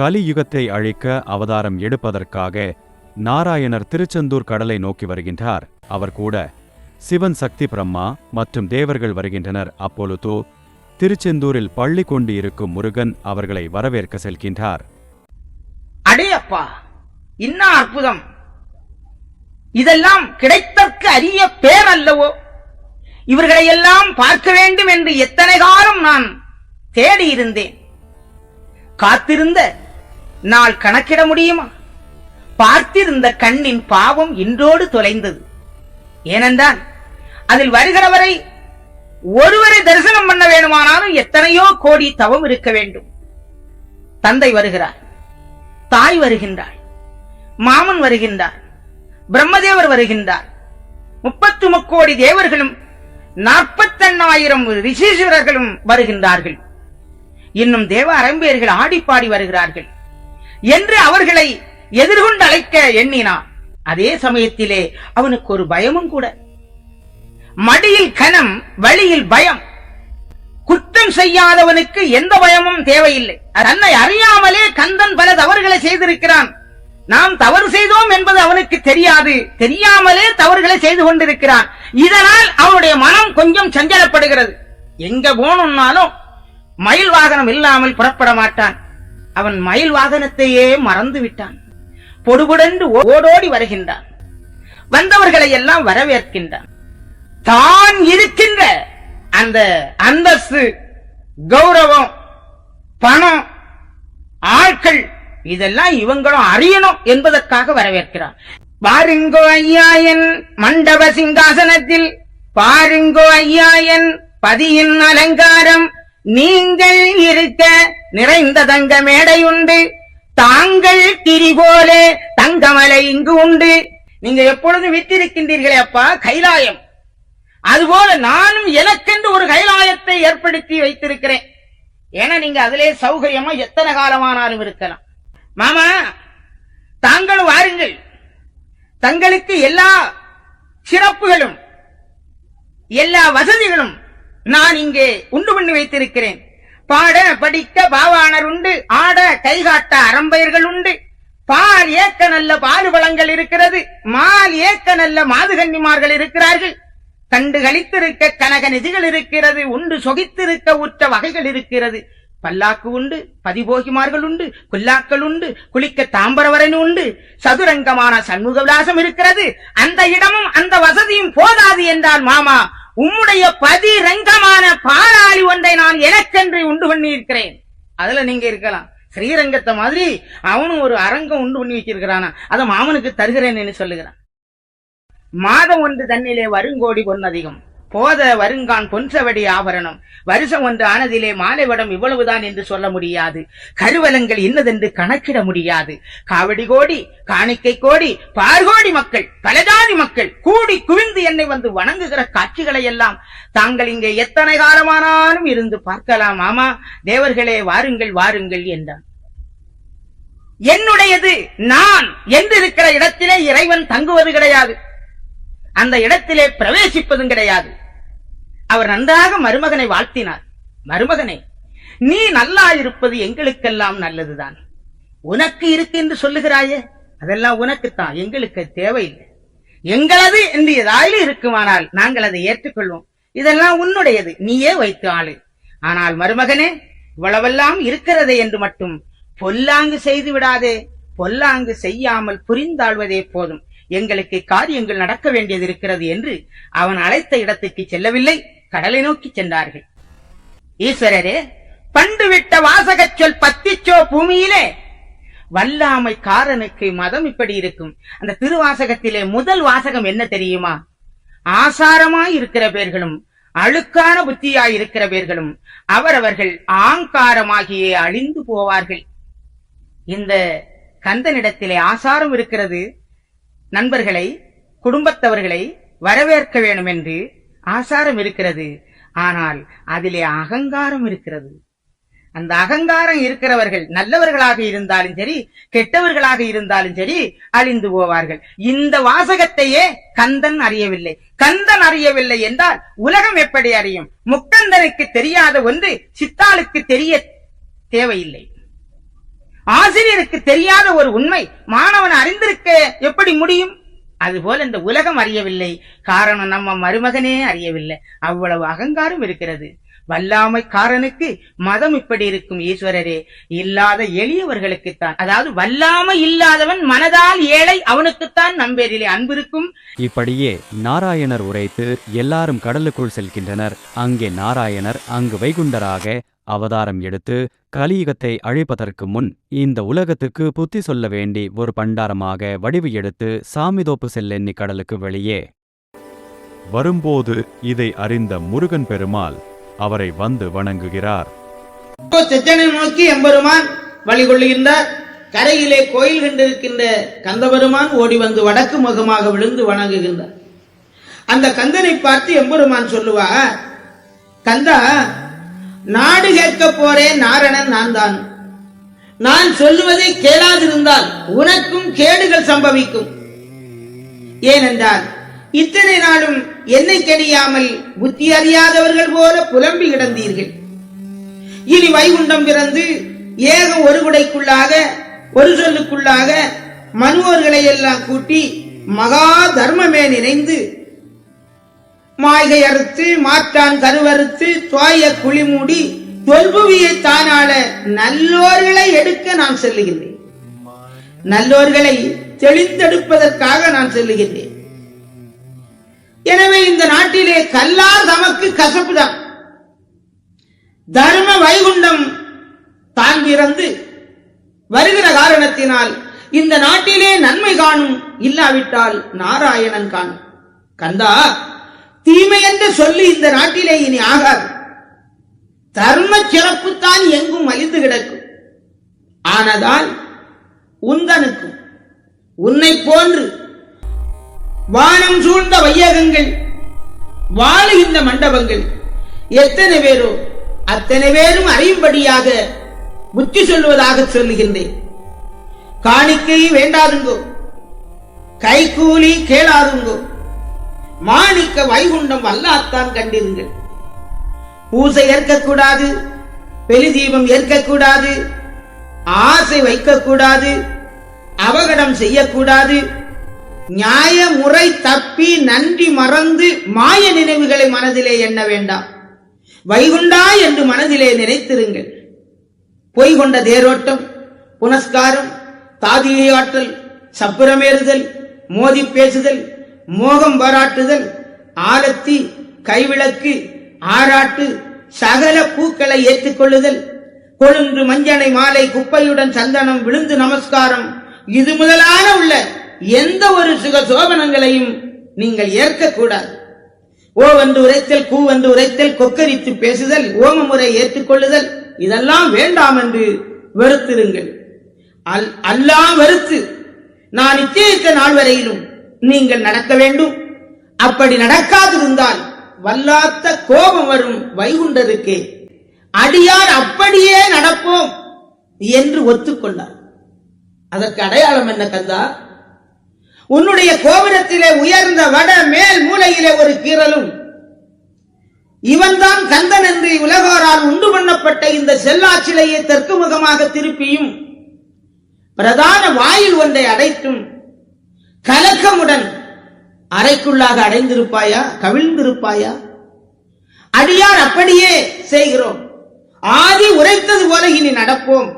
கலியுகத்தை அழிக்க அவதாரம் எடுப்பதற்காக நாராயணர் திருச்செந்தூர் கடலை நோக்கி வருகின்றார். அவர் கூட சிவன் சக்தி பிரம்மா மற்றும் தேவர்கள் வருகின்றனர். அப்பொழுது திருச்செந்தூரில் பள்ளி கொண்டு இருக்கும் முருகன் அவர்களை வரவேற்க செல்கின்றார். அடே என்ன அற்புதம். இதெல்லாம் கிடைத்தற்கு அரிய பேர் அல்லவோ இவர்களை எல்லாம் பார்க்க வேண்டும் என்று எத்தனை காலம் நான் தேடி இருந்தேன் காத்திருந்த நாள் கணக்கிட முடியுமா? பார்த்திருந்த கண்ணின் பாவம் இன்றோடு தொலைந்தது. ஏனென்றால் அதில் வருகிறவரை ஒருவரை தரிசனம் பண்ண வேண்டுமானாலும் எத்தனையோ கோடி தவம் இருக்க வேண்டும். தந்தை வருகிறார் தாய் வருகின்றாள் மாமன் வருகின்றார் பிரம்மதேவர் வருகின்றார். முப்பத்து முக்கோடி தேவர்களும் நாற்பத்தெண்ணாயிரம் ரிஷீஸ்வரர்களும் வருகின்றார்கள். இன்னும் தேவ அரம்பேர்கள் ஆடிப்பாடி வருகிறார்கள். என்று அவர்களை எதிர்கொண்டு அழைக்க எண்ணினான். அதே சமயத்திலே அவனுக்கு ஒரு பயமும் கூட. மடியில் கனம் வழியில் பயம். குற்றம் செய்யாதவனுக்கு எந்த பயமும் தேவையில்லை. தன்னை அறியாமலே கந்தன் பல தவறுகளை செய்திருக்கிறான். நாம் தவறு செய்தோம் என்பது அவனுக்கு தெரியாது. தெரியாமலே தவறுகளை செய்து கொண்டிருக்கிறான். இதனால் அவனுடைய மனம் கொஞ்சம் சஞ்சலப்படுகிறது. எங்க போகணும்னாலும் மயில் வாகனம் இல்லாமல் புறப்பட மாட்டான். அவன் மயில் வாகனத்தையே மறந்து விட்டான். பொடுபுடன்று ஓடோடி வருகின்றான். வந்தவர்களை எல்லாம் வரவேற்கின்றான். தான் இருக்கின்ற அந்த அந்தஸ்து கௌரவம் பணம் ஆட்கள் இதெல்லாம் இவங்களும் அறியணும் என்பதற்காக வரவேற்கிறார். பாருங்கோ ஐயாயன் மண்டப சிங்காசனத்தில் பாருங்கோ ஐயாயன் பதியின் அலங்காரம் நீங்கள் இருக்க நிறைந்த தங்க மேடை உண்டு தாங்கள் திரி போலே தங்கமலை இங்கு உண்டு. நீங்க எப்பொழுதும் விட்டிருக்கின்றீர்களே அப்பா? கைலாயம். அதுபோல நானும் எனக்கென்று ஒரு கைலாயத்தை ஏற்படுத்தி வைத்திருக்கிறேன். ஏன்னா நீங்க அதிலே சௌகரியமா எத்தனை காலமானாலும் இருக்கலாம். மாமா தாங்களும் வாருங்கள். தங்களுக்கு எல்லா சிறப்புகளும் எல்லா வசதிகளும் நான் இங்கே உண்டு பண்ணி வைத்திருக்கிறேன். பாட படிக்க பாவாணர் உண்டு ஆட கைகாட்ட அரம்பயர்கள் உண்டு. பால் ஏக்க நல்ல பாலுபலங்கள் இருக்கிறது மால் ஏக்க நல்ல மாதுகன்னிமார்கள் இருக்கிறார்கள். கண்டு கழித்திருக்க கனக நிதிகள் இருக்கிறது உண்டு சொகித்திருக்க உற்ற வகைகள் இருக்கிறது. பல்லாக்கு உண்டு பதிபோகிமார்கள் உண்டு குல்லாக்கள் உண்டு குளிக்க தாம்பரவரன் உண்டு. சதுரங்கமான சண்முக விலாசம் இருக்கிறது அந்த இடமும் அந்த வசதியும் போதாது என்றால் மாமா உம்முடைய பதிரங்கமான பாலாளி ஒன்றை நான் எனக்கென்று உண்டு பண்ணி இருக்கிறேன் அதுல நீங்க இருக்கலாம். ஸ்ரீரங்கத்தை மாதிரி அவனும் ஒரு அரங்கம் உண்டு பண்ணி வச்சிருக்கிறானா? அதை மாமனுக்கு தருகிறேன் என்று சொல்லுகிறான். மாதம் ஒன்று தன்னிலே வருங்கோடி பொன்னதிகம் போத வருங்கான் பொன்றவடி ஆபரணம். வருஷம் ஒன்று ஆனதிலே மாலைவடம் இவ்வளவுதான் என்று சொல்ல முடியாது. கருவலங்கள் இன்னதென்று கணக்கிட முடியாது. காவடி கோடி காணிக்கை கோடி பார்கோடி மக்கள் பலஜாதி மக்கள் கூடி குவிந்து என்னை வந்து வணங்குகிற காட்சிகளை எல்லாம் தாங்கள் இங்கே எத்தனை காலமானாலும் இருந்து பார்க்கலாம். ஆமா தேவர்களே வாருங்கள் வாருங்கள் என்றான். என்னுடையது நான் என்றிருக்கிற இடத்திலே இறைவன் தங்குவது கிடையாது. அந்த இடத்திலே பிரவேசிப்பதும் கிடையாது. அவர் நன்றாக மருமகனை வாழ்த்தினார். மருமகனே நீ நல்லா இருப்பது எங்களுக்கெல்லாம் நல்லதுதான். உனக்கு இருக்கு என்று சொல்லுகிறாயே அதெல்லாம் உனக்குத்தான் எங்களுக்கு தேவையில்லை. எங்களது என்று ஏதாயிலும் இருக்குமானால் நாங்கள் அதை ஏற்றுக்கொள்வோம். இதெல்லாம் உன்னுடையது நீயே வைத்து ஆளு. ஆனால் மருமகனே இவ்வளவெல்லாம் இருக்கிறதே என்று மட்டும் பொல்லாங்கு செய்து விடாதே. பொல்லாங்கு செய்யாமல் புரிந்தாழ்வதே போதும். எங்களுக்கு காரியங்கள் நடக்க வேண்டியது இருக்கிறது என்று அவன் அழைத்த இடத்துக்கு செல்லவில்லை. கடலை நோக்கி சென்றார்கள். ஈஸ்வரரே பண்டு விட்ட வாசகச் சொல் பத்திச்சோ பூமியிலே? வல்லாமை காரனுக்கு மதம் இப்படி இருக்கும். அந்த திருவாசகத்திலே முதல் வாசகம் என்ன தெரியுமா? ஆசாரமாய் இருக்கிற பேர்களும் அழுக்கான புத்தியாய் இருக்கிற பேர்களும் அவரவர்கள் ஆங்காரமாகியே அழிந்து போவார்கள். இந்த கந்தனிடத்திலே ஆசாரம் இருக்கிறது. நண்பர்களை குடும்பத்தவர்களை வரவேற்க வேண்டும் என்று ஆசாரம் இருக்கிறது. ஆனால் அதிலே அகங்காரம் இருக்கிறது. அந்த அகங்காரம் இருக்கிறவர்கள் நல்லவர்களாக இருந்தாலும் சரி கெட்டவர்களாக இருந்தாலும் சரி அழிந்து போவார்கள். இந்த வாசகத்தையே கந்தன் அறியவில்லை. கந்தன் அறியவில்லை என்றால் உலகம் எப்படி அறியும்? முக்கந்தனுக்கு தெரியாத ஒன்று சித்தாளுக்கு தெரிய தேவையில்லை. ஆசிரியருக்கு தெரியாத ஒரு உண்மை மாணவன் அறிந்திருக்க எப்படி முடியும்? அதுபோல இந்த உலகம் அறியவில்லை. காரணம் நம்ம மருமகனே அறியவில்லை. அவ்வளவு அகங்காரம் இருக்கிறது. வல்லாமைக்காரனுக்கு மதம் இப்படி இருக்கும் ஈஸ்வரரே. இல்லாத எளியவர்களுக்குத்தான் அதாவது வல்லாமை இல்லாதவன் மனதால் ஏழை அவனுக்குத்தான் நம்பேரிலே அன்பு இருக்கும். இப்படியே நாராயணர் உரைத்து எல்லாரும் கடலுக்குள் செல்கின்றனர். அங்கே நாராயணர் அங்கு வைகுண்டராக அவதாரம் எடுத்து கலியுகத்தை அழிப்பதற்கு முன் இந்த உலகத்துக்கு புத்தி சொல்ல வேண்டி ஒரு பண்டாரமாக வடிவு எடுத்து சாமிதோப்பு செல்லெண்ணி கடலுக்கு வெளியே. வரும்போது இதை அறிந்த முருகன் பெருமாள் அவரை வந்து வணங்குகிறார். செச்சனை நோக்கி எம்பெருமான் வழி கொள்ளுகின்றார் கரையிலே கோயில் கண்டிருக்கின்ற கந்தபெருமான் ஓடி வந்து வடக்கு முகமாக விழுந்து வணங்குகின்றார். அந்த கந்தனை பார்த்து எம்பெருமான் சொல்லுவார் கந்தா நாடு கேட்க போறேன் நாரணன் நான் தான் நான் சொல்லுவதை கேளாதிருந்தால் உனக்கும் கேடுகள் சம்பவிக்கும். ஏனென்றால் இத்தனை நாளும் என்னை கெடியாமல் புத்தி அறியாதவர்கள் போல புலம்பி கிடந்தீர்கள். இனி வைகுண்டம் பிறந்து ஏகம் ஒரு குடைக்குள்ளாக ஒரு சொல்லுக்குள்ளாக மனுவர்களை எல்லாம் கூட்டி மகா தர்மமே நினைந்து மாய்கை அறுத்து மாற்றான் கருவறுத்து துவாய குழி மூடி தொல்புவியை தானால நல்லோர்களை எடுக்க நான் செல்லுகின்றேன். நல்லோர்களை தெளிந்தெடுப்பதற்காக நான் செல்லுகின்றேன். எனவே இந்த நாட்டிலே கல்லார் தமக்கு கசப்புதான். தர்ம வைகுண்டம் தான் பிறந்து வருகிற காரணத்தினால் இந்த நாட்டிலே நன்மை காணும் இல்லாவிட்டால் நாராயணன் காணும். கந்தா தீமை என்று சொல்லி இந்த நாட்டிலே இனி ஆகாது. தர்ம சிறப்புத்தான் எங்கும் அழிந்து கிடக்கும். ஆனதால் உந்தனுக்கும் உன்னை போன்று வானம் சூழ்ந்த வையகங்கள் வாழுகின்ற மண்டபங்கள் எத்தனை பேரோ அத்தனை பேரும் அறியும்படியாக புத்தி சொல்லுவதாக சொல்லுகின்றேன். காணிக்கை வேண்டாதுங்கோ கைகூலி கேளாதுங்கோ மாணிக்க வைகுண்டம் வல்லாத்தான் கண்டிருங்கள். பூசை ஏற்கக்கூடாது பெருதீபம் ஏற்கக்கூடாது ஆசை வைக்கக்கூடாது அவகடம் செய்யக்கூடாது நியாய முறை தப்பி நன்றி மறந்து மாய நினைவுகளை மனதிலே எண்ண வேண்டாம். வைகுண்டா என்று மனதிலே நினைத்திருங்கள். பொய் கொண்ட தேரோட்டம் புனஸ்காரம் தாதியாற்றல் சப்புரமேறுதல் மோதி பேசுதல் மோகம் பாராட்டுதல் ஆலத்தி கைவிளக்கு ஆராட்டு சகல பூக்களை ஏற்றுக்கொள்ளுதல் கொழுந்து மஞ்சனை மாலை குப்பையுடன் சந்தனம் விழுந்து நமஸ்காரம். இது முதலான உள்ள எந்த ஒரு சுக சோபனங்களையும் நீங்கள் ஏற்கக்கூடாது. ஓ வந்து உரைத்தல் கூ வந்து உரைத்தல் கொக்கரித்து பேசுதல் ஓம முறை ஏற்றுக்கொள்ளுதல் இதெல்லாம் வேண்டாம் என்று வெறுத்திருங்கள் அல்- அல்லாம் வெறுத்து நான் நிச்சயித்த நாள் வரையிலும் நீங்கள் நடக்க வேண்டும். அப்படி நடக்காதிருந்தால் வல்லாத்த கோபம் வரும் வைகுண்டருக்கே அடியார் அப்படியே நடப்போம் என்று ஒத்துக்கொண்டார். அதற்கு அடையாளம் என்ன கந்தா? உன்னுடைய கோபுரத்திலே உயர்ந்த வட மேல் மூலையிலே ஒரு கீறலும். இவன்தான் கந்தன் என்று உலகோரால் உண்டு பண்ணப்பட்ட இந்த செல்லாச்சிலையை தெற்கு முகமாக திருப்பியும் பிரதான வாயில் ஒன்றை அடைத்தும் கலக்கமுடன் அறைக்குள்ளாக அடைந்திருப்பாயா? கவிழ்ந்திருப்பாயா? அடியார் அப்படியே செய்கிறோம். ஆதி உரைத்தது போல இனி நடப்போம்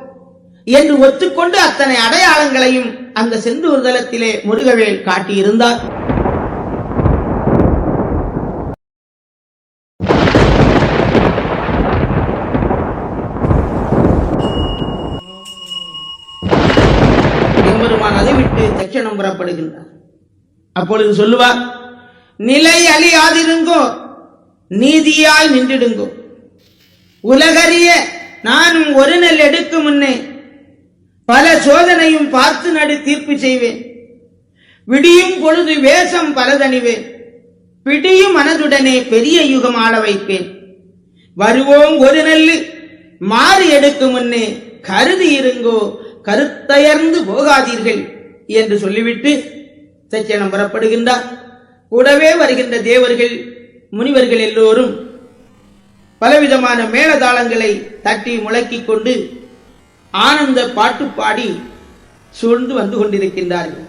என்று ஒத்துக்கொண்டு அத்தனை அடையாளங்களையும் அந்த செந்தூர் தலத்திலே முருகவேல் காட்டியிருந்தார். எம்பெருமான் தட்சணம் புறப்படுகின்றார் அப்பொழுது சொல்லுவார் நிலை அழியாதிருங்கோ நீதியாய் நின்றிடுங்கோ. உலகறிய நானும் ஒரு நெல் எடுக்கும் முன்னே பல சோதனையும் பார்த்து நடு தீர்ப்பு செய்வேன். விடியும் பொழுது வேஷம் பலதணிவேன். பிடியும் மனதுடனே பெரிய யுகம் ஆள வைப்பேன். வருவோம் ஒரு நெல்லு மாறு எடுக்கும் முன்னே கருதி இருங்கோ கருத்தயர்ந்து போகாதீர்கள். என்று சொல்லிவிட்டு தச்சனம் புறப்படுகின்றார். கூடவே வருகின்ற தேவர்கள் முனிவர்கள் எல்லோரும் பலவிதமான மேலதாளங்களை தட்டி முழக்கிக் கொண்டு ஆனந்த பாட்டு பாடி சூழ்ந்து வந்து கொண்டிருக்கின்றார்கள்.